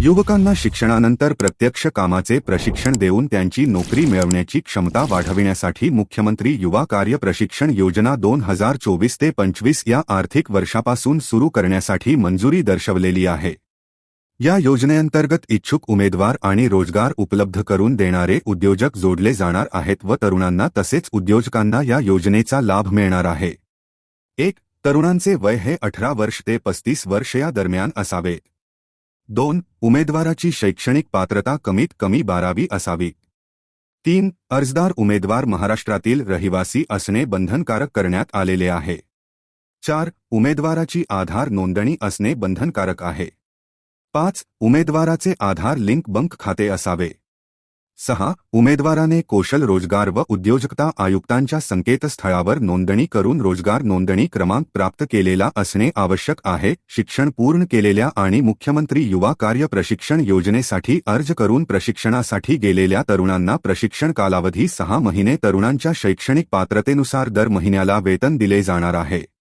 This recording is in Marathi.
युवकांना शिक्षणानंतर प्रत्यक्ष कामाचे प्रशिक्षण देऊन त्यांची नोकरी मिळवण्याची क्षमता वाढविण्यासाठी मुख्यमंत्री युवा कार्य प्रशिक्षण योजना दोन हजार चोवीस ते पंचवीस या आर्थिक वर्षापासून सुरू करण्यासाठी मंजुरी दर्शवलेली आहे. या योजनेअंतर्गत इच्छुक उमेदवार आणि रोजगार उपलब्ध करून देणारे उद्योजक जोडले जाणार आहेत व तरुणांना तसेच उद्योजकांना या योजनेचा लाभ मिळणार आहे. एक तरुणांचे वय हे अठरा वर्ष ते पस्तीस वर्ष या दरम्यान असावे. दोन उमेदवाराची शैक्षणिक पात्रता कमीत कमी बारावी असावी. तीन अर्जदार उमेदवार महाराष्ट्रातील रहिवासी असणे बंधनकारक करण्यात आलेले आहे. चार उमेदवाराची आधार नोंदणी असणे बंधनकारक आहे. पाच उमेदवाराचे आधार लिंक बंक खाते असावे. सहा उमेदवाराने कौशल रोजगार व उद्योजकता आयुक्तांच्या संकेतस्थळावर नोंदणी करून रोजगार नोंदणी क्रमांक प्राप्त केलेला असणे आवश्यक आहे. शिक्षण पूर्ण केलेल्या आणि मुख्यमंत्री युवा कार्य प्रशिक्षण योजनेसाठी अर्ज करून प्रशिक्षणासाठी गेलेल्या तरुणांना प्रशिक्षण कालावधी सहा महिने तरुणांच्या शैक्षणिक पात्रतेनुसार दर महिन्याला वेतन दिले जाणार आहे.